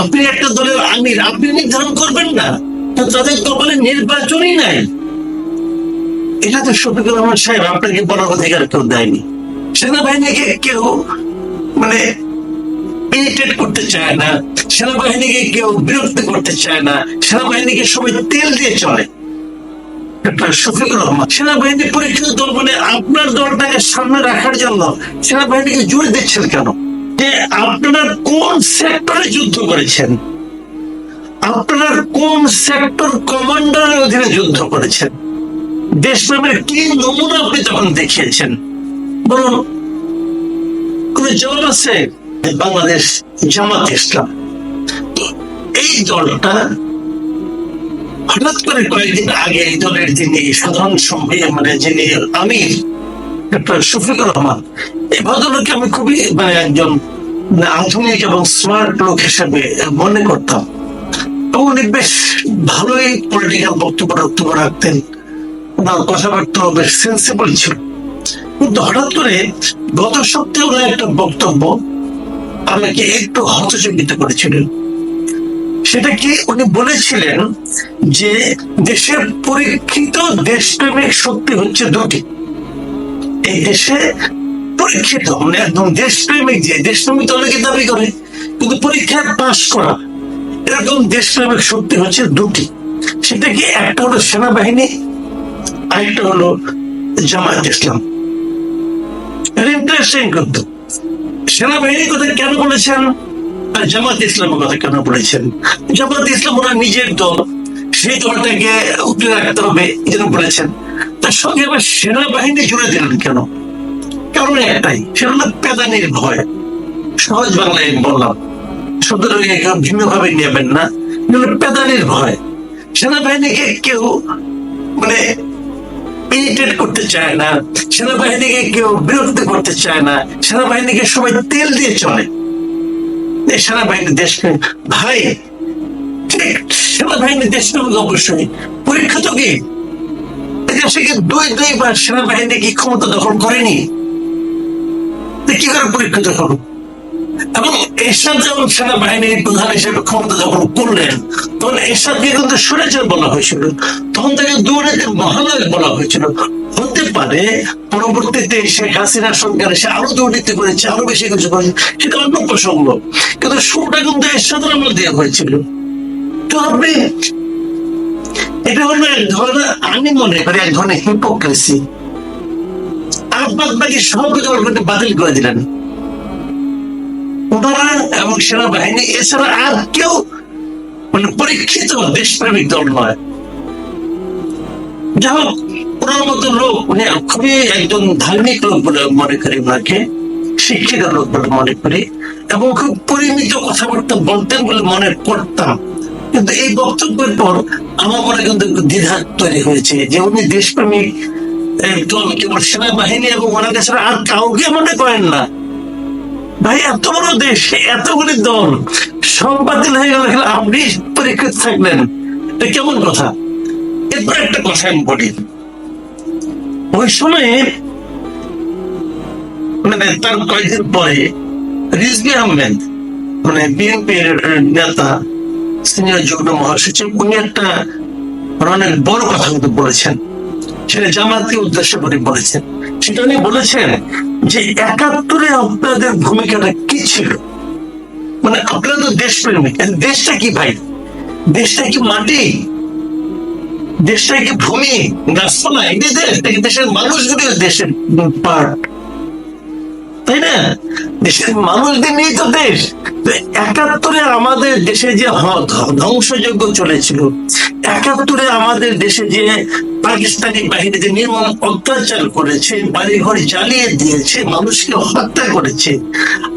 আপনি একটা দলের আমির, আপনি নির্ধারণ করবেন না। তো তাদের কপালে নির্বাচনই নাই। এটা তো শফিকুর রহমান সাহেব, আপনাকে বলার অধিকার কেউ দেয়নি। সেনাবাহিনীকে কেউ মানে করতে চায় না। সেনাবাহিনীকে কেউ বিরক্ত করতে চায় না। সেনাবাহিনীকে সবাই তেল দিয়ে চলে। শফিকুর রহমান, সেনাবাহিনী পরীক্ষিত দল বলে আপনার দলটাকে সামনে রাখার জন্য সেনাবাহিনীকে জোর দিচ্ছেন কেন? যে আপনারা কোন সেক্টরে যুদ্ধ করেছেন? আপনারা কোন সেক্টর কমান্ডারের অধীনে যুদ্ধ করেছেন? দেশপ্রেমের কি নমুনা আপনি তখন দেখিয়েছেন? বলুন, কোন জবাব আছে? বাংলাদেশ জামাত ইসলাম। এই দলটা হঠাৎ করে কয়েকদিন আগে এই দলের যিনি সাধারণ সম্পাদক মানে যিনি আমির, ডক্টর শফিকুর রহমান এই ভদ্রলোককে আমি খুবই মানে একজন আধুনিক এবং স্মার্ট লোক হিসেবে মনে করতাম। উনি বেশ ভালোই পলিটিক্যাল বক্তব্য বক্তব্য রাখতেন। ওনার কথাবার্তা বেশ সেন্সিবল ছিল। কিন্তু হঠাৎ করে গত সপ্তাহে ওনার একটা বক্তব্য আমাকে একটু হতচকিত করেছিলেন। সেটা কি উনি বলেছিলেন যে দেশের পরীক্ষিত দেশপ্রেমিক শক্তি হচ্ছে দুটি। এই দেশে পরীক্ষিত মানে একদম দেশপ্রেমিক যে দেশপ্রেমিক তো অনেকে দাবি করে, কিন্তু পরীক্ষায় পাশ করা, এরকম দেশপ্রেমিক শক্তি হচ্ছে দুটি। সেটা কি একটা হলো সেনাবাহিনী, আরেকটা হলো জামায়াত ইসলাম। ইন্টারেস্টিং কিন্তু। সেনাবাহিনীর কথা কেন বলেছেন আর জামাত ইসলামের কথা কেন বলেছেন? জামাত ইসলাম ওরা নিজের দল, সেই দলটাকে উঠে রাখতে হবে, এই জন্য বলেছেন। তার সঙ্গে আবার সেনাবাহিনী জুড়ে দিলেন কেন? কারণ একটাই সেটা হলো পেদানির ভয়। সহজ বাংলায় বললাম শব্দটাকে কেউ ভিন্নভাবে নেবেন না পেদানির ভয়। সেনাবাহিনীকে কেউ মানে ইরিটেট করতে চায় না, সেনাবাহিনীকে কেউ বিরক্ত করতে চায় না, সেনাবাহিনীকে সবাই তেল দিয়ে চলে। সেনাবাহিনী দেশপ্রেম ভাই সেনাবাহিনী দেশপ্রেমিক অবশ্যই পরীক্ষা তো দেশে কি? দুই দুইবার সেনাবাহিনী কি ক্ষমতা দখল করেনি? তো কি করে পরীক্ষিত করো এবং এরশাদ যখন সেনাবাহিনীর প্রধান হিসেবে ক্ষমতা যখন করলেন, তখন এরশাদকে কিন্তু সুরেচার বলা হয়েছিল। তখন তাকে দুর্নীতির মহানায়ক বলা হয়েছিল। হতে পারে পরবর্তীতে শেখ হাসিনার সরকার সে আরও দুর্নীতি করেছে, আরও বেশি কিছু করেছে, সেটা অন্য প্রসঙ্গ। কিন্তু সুরটা কিন্তু এরশাদের আমল দেওয়া হয়েছিল। তো আপনি, এটা হলো এক ধরনের, আমি মনে করি এক ধরনের হিপোক্রেসি সব কিছু ওর মধ্যে বাতিল করে দিলেন। ওনারা এবং সেনাবাহিনী, এছাড়া আর কেউ মানে পরীক্ষিত দেশপ্রেমিক দল নয়। যাই হোক, ওনার মতো লোক, উনি খুবই একজন ধার্মিক লোক বলে মনে করি ওনাকে, শিক্ষিত লোক বলে মনে করি, এবং খুব পরিমিত কথাবার্তা বলতেন বলে মনে করতাম। কিন্তু এই বক্তব্যের পর আমার মনে কিন্তু দ্বিধা তৈরি হয়েছে যে উনি দেশপ্রেমিক কেবল এবং ছাড়া আর কাউকে মনে করেন না। ভাই, এত বড় দেশ এতগুলি দল হয়ে গেল আপনি পরীক্ষিত থাকলেন। এটা কেমন কথা? এরপর একটা কথা আমি বলি। ওই সময়ে মানে তার কয়েকদিন পরে, রিজভি আহমেদ মানে বিএনপির নেতা, সিনিয়র যুগ্ম মহাসচিব, উনি একটা অনেক বড় কথা কিন্তু বলেছেন। সেটা জামাতকে উদ্দেশ্য করে বলেছেন। সেটা উনি বলেছেন যে একাত্তরে আপনাদের ভূমিকাটা কি ছিল? মানে আপনারা তো দেশপ্রেমিক দেশটা কি ভাই? দেশটা কি মাটি? দেশটা কি ভূমি? গাছপালা এটাই দেশ দেশের মানুষগুলি দেশের পার্ট তাই না? দেশের মানুষদের নিয়ে তো দেশ। একাত্তরে আমাদের দেশে যে ধ্বংসযজ্ঞ চলেছিল একাত্তরে আমাদের দেশে যে পাকিস্তানি বাহিনী যে নির্মম অত্যাচার করেছে, বাড়িঘর জ্বালিয়ে দিয়েছে, মানুষকে হত্যা করেছে,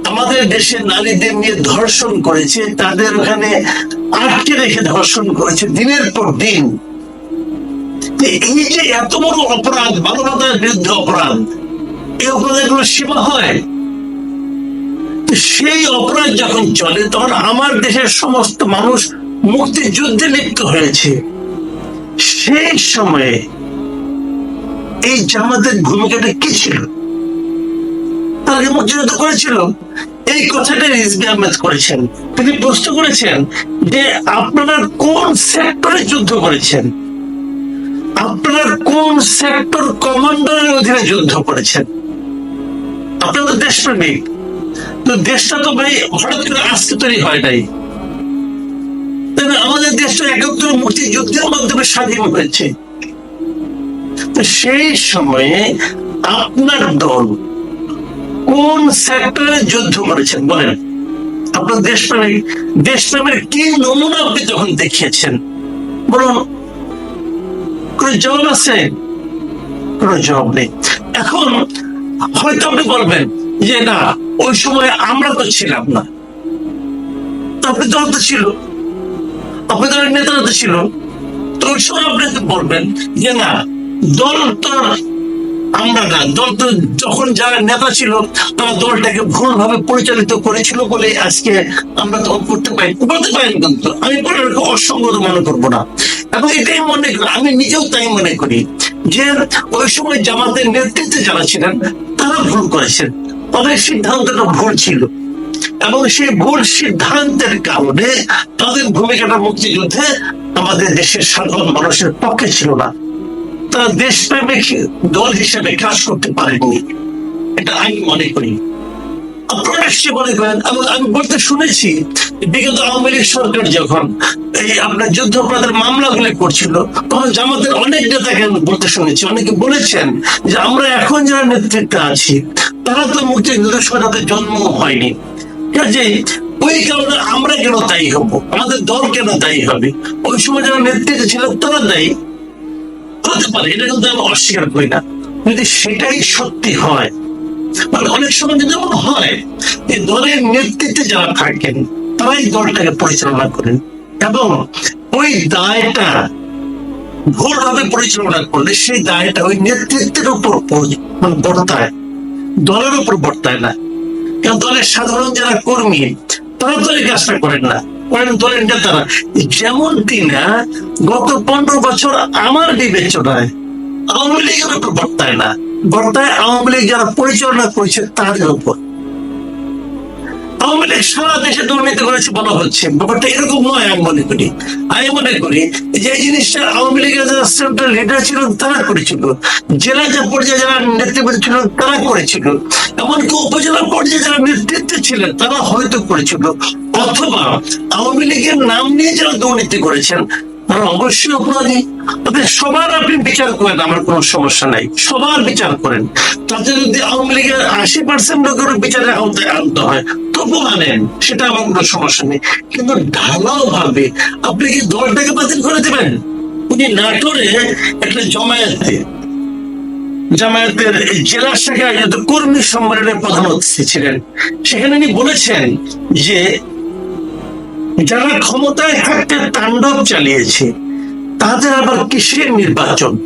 আমাদের দেশে নারীদের নিয়ে ধর্ষণ করেছে, তাদের ওখানে আটকে রেখে ধর্ষণ করেছে, দিনের পর দিন। এই যে এত বড় অপরাধ, মানবতার বিরুদ্ধে অপরাধ, এই অপরাধের সীমা হয়? সেই অপরাধ যখন চলে, তখন আমার দেশের সমস্ত মানুষ মুক্তিযুদ্ধে লিপ্ত হয়েছে। সেই সময়ে এই জামাতের ভূমিকাটা কি ছিল? তারা মুক্তিযুদ্ধ করেছিল? এই কথাটা আহমেদ করেছেন। তিনি প্রশ্ন করেছেন যে আপনারা কোন সেক্টরে যুদ্ধ করেছেন? আপনারা কোন সেক্টর কমান্ডারের অধীনে যুদ্ধ করেছেন? আপনারা তো দেশপ্রেমিক। তো দেশটা তো ভাই হঠাৎ করে আজকে তৈরি হয় নাই। দেশটা একাত্তর মুক্তিযুদ্ধের মাধ্যমে স্বাধীন হয়েছে। তো সেই সময়ে আপনার দল কোন সেক্টরে যুদ্ধ করেছেন? বলেন। আপনার দেশপ্রেমিক দেশপ্রেমের কি নমুনা আপনি তখন দেখিয়েছেন? বলুন। কোন জবাব আছে? কোন জবাব নেই। এখন হয়তো আপনি বলবেন যে না, ওই সময় আমরা তো ছিলাম না। আপনি দল তো ছিল। আপনি দলের নেতারা তো ছিল। তো ওই সময় আপনি বলবেন যে, না, দল তো আমরা না। দল তো যখন যারা নেতা ছিল, তারা দলটাকে ভুলভাবে পরিচালিত করেছিল বলে আজকে আমরা তখন করতে পারি বলতে পারেন কিন্তু। আমি বলে অসঙ্গত মনে করব না। এবং এটাই মনে করি, আমি নিজেও তাই মনে করি যে, ওই সময় জামাতের নেতৃত্বে যারা ছিলেন, তারা ভুল করেছেন। তাদের সিদ্ধান্তটা ভুল ছিল। এবং সেই ভুল সিদ্ধান্তের কারণে তাদের ভূমিকাটা মুক্তিযুদ্ধে আমাদের দেশের সাধারণ মানুষের পক্ষে ছিল না। তারা দেশপ্রেমিক দল হিসেবে কাজ করতে পারেননি এটা আমি মনে করি। আপনারা মনে করেন, এবং আমি বলতে শুনেছি, বিগত আওয়ামী লীগ সরকার যখন এই আপনার যুদ্ধাপরাধের মামলাগুলি করছিল, তখন জামাতের অনেক নেতাকে বলতে শুনেছি। অনেকে বলেছেন যে আমরা এখন যারা নেতৃত্বে আছি, তারা তো মুক্তিযুদ্ধের তাদের জন্ম হয়নি। কাজে ওই কারণে আমরা কেন দায়ী হব? আমাদের দল কেন দায়ী হবে? ওই সময় যারা নেতৃত্বে ছিল, তারা দায়ী। হতে পারে, এটা কিন্তু আমি অস্বীকার করি না। যদি সেটাই সত্যি হয় মানে অনেক সময় যদি এমন হয় যে দলের নেতৃত্বে যারা থাকেন, তারাই দলটাকে পরিচালনা করেন। এবং ওই দায়টা ভুলভাবে পরিচালনা করলে সেই দায়টা ওই নেতৃত্বের উপর মানে বর্তায়, দলের উপর বর্তায় না। কারণ দলের সাধারণ যারা কর্মী, তারা তো এই কাজটা করেন না। করেন দলের নেতারা। যেমন কিনা গত পনেরো বছর আমার বিবেচনায় আওয়ামী লীগের উপর বর্তায় না বর্তায় আওয়ামী লীগ যারা পরিচালনা করেছে তাদের উপর। আওয়ামী লীগ সারা দেশে দুর্নীতি করেছে বলা হচ্ছে। ব্যাপারটা এরকম নয় আমি মনে করি। আমি মনে করি যে এই জিনিসটা আওয়ামী লীগের লিডার ছিল তারা করেছিল। জেলা যে পর্যায়ে যারা নেতৃত্ব ছিল তারা করেছিল। এমনকি উপজেলা পর্যায়ে যারা নেতৃত্বে ছিলেন তারা হয়তো করেছিল। অথবা আওয়ামী লীগের নাম নিয়ে যারা দুর্নীতি করেছেন তারা অবশ্যই অপরাধী। তবে সবার আপনি বিচার করেন, আমার কোনো সমস্যা নাই। সবার বিচার করেন। তাতে যদি আওয়ামী লীগের আশি পার্সেন্ট লোকের বিচারে আওতায় আনতে হয় তবু আনেন। সেটা আমার কোনো সমস্যা নেই। কিন্তু ঢালাও ভাবে আপনি কি দলটাকে বাতিল করে দেবেন? উনি নাটোরে একটা জমায়েতে, জামায়াতের জেলা শাখায় কর্মী সম্মেলনের প্রধান অতিথি ছিলেন। সেখানে উনি বলেছেন যে যারা ক্ষমতায় থাকতে তাণ্ডব চালিয়েছে, তাদের আবার কিসের নির্বাচন?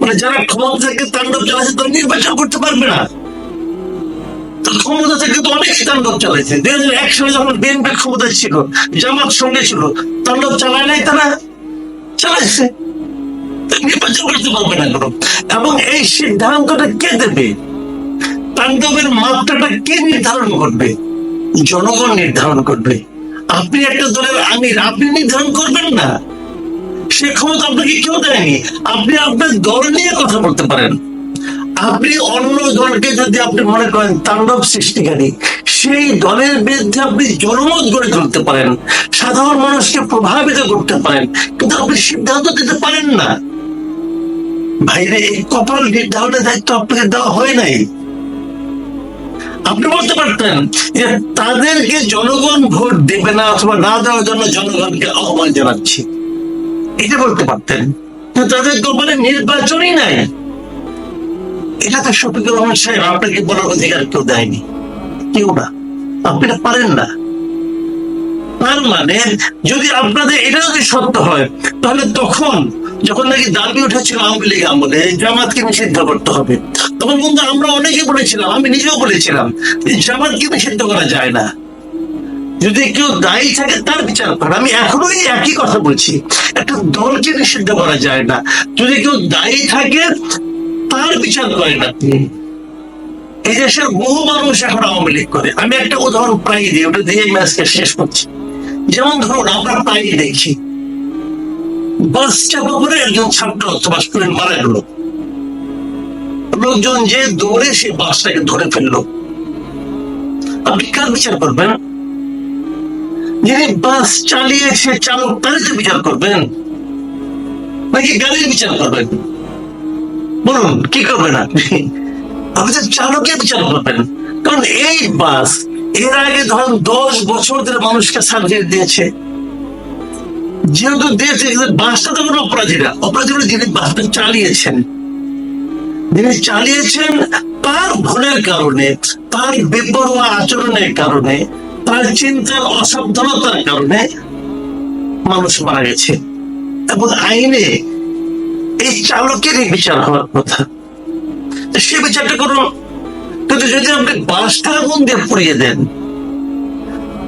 মানে যারা ক্ষমতা থেকে তাণ্ডব চালাচ্ছে, তারা নির্বাচন করতে পারবে না। ক্ষমতা থেকে তো অনেক তাণ্ডব চালাইছে দুই হাজার এক সালে যখন বিএনপি ছিল, জামাত সঙ্গে ছিল, তাণ্ডব চালায় নাই তারা চালাইছে নির্বাচন করতে পারবে না কোনো? এবং এই সিদ্ধান্তটা কে দেবে? তাণ্ডবের মাত্রাটা কে নির্ধারণ করবে? জনগণ নির্ধারণ করবে। আপনি একটা দলের আমির, আপনি নির্ধারণ করবেন না। সে ক্ষমতা আপনাকে কেউ দেয়নি। আপনি আপনার দল নিয়ে কথা বলতে পারেন। আপনি অন্য দলকে যদি আপনি মনে করেন তাণ্ডব সৃষ্টিকারী, সেই দলের বিরুদ্ধে আপনি জনমত গড়ে তুলতে পারেন। সাধারণ মানুষকে প্রভাবিত করতে পারেন। কিন্তু আপনি সিদ্ধান্ত দিতে পারেন না। ভাইরে, এই কপাল নির্ধারণের দায়িত্ব আপনাকে দেওয়া হয় নাই। আপনি বলতে পারতেন যে তাদেরকে জনগণ ভোট দেবে না অথবা না দেওয়ার জন্য জনগণকে আহ্বান জানাচ্ছি। এটা বলতে পারতেন। তাদের কপালে নির্বাচনই নাই। এটা তো শফিকুর রহমান সাহেব আপনাকে বলার অধিকার কেউ দেয়নি। কেউ না। আপনি পারেন না। তার মানে যদি আপনাদের এটা যদি সত্য হয়, তাহলে তখন যখন নাকি দাবি উঠেছিল আওয়ামী লীগ আমলে, জামাতকে নিষিদ্ধ করতে হবে। তখন কিন্তু আমরা অনেকে বলেছিলাম, আমি নিজেও বলেছিলাম, যে জামাতকে নিষিদ্ধ করা যায় না। যদি কেউ দায়ী থাকে, তার বিচার করে। আমি এখনও একই কথা বলছি, একটা দলকে নিষিদ্ধ করা যায় না। যদি কেউ দায়ী থাকে, তার বিচার করেন আপনি এই দেশের বহু মানুষ এখন আওয়ামী লীগ করে। আমি একটা উদাহরণ প্রায় দিই, ওটা দিয়ে আজকে শেষ করছি। যেমন ধরুন, আমরা প্রায় দেখি, বাস চাপা করে একজন ছাত্র অথবা স্টুডেন্ট মারা গেল। লোকজন যে দৌড়ে সেই বাসটাকে ধরে ফেলল। আপনি কার বিচার করবেন? যিনি বাস চালিয়েছে চালক, তারই বিচার করবেন। নাকি গাড়ির বিচার করবেন? বলুন, কি করবেন আপনি? আপনি চালকের বিচার করবেন। কারণ এই বাস, এর আগে ধরুন দশ বছর ধরে মানুষকে সার্ভিস দিয়েছে। যেহেতু দিয়েছে বাসটা তো কোনো অপরাধীরা অপরাধীরা যিনি বাসটা চালিয়েছেন। যিনি চালিয়েছেন তার ভুলের কারণে, তার বেপরোয়া আচরণের কারণে, তার চিন্তার অসাবধানতার কারণে মানুষ মারা গেছে। এবং আইনে এই চালকেরই বিচার হওয়ার কথা। সে বিচারটা করুন। কিন্তু যদি আপনি বাসটা আগুন দিয়ে পুড়িয়ে দেন,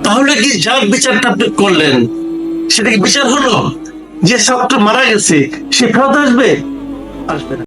তাহলে কি যার বিচারটা আপনি করলেন, সেটা কি বিচার হলো? যে ছাত্র মারা গেছে, সে ফেরত আসবে? আসবে না।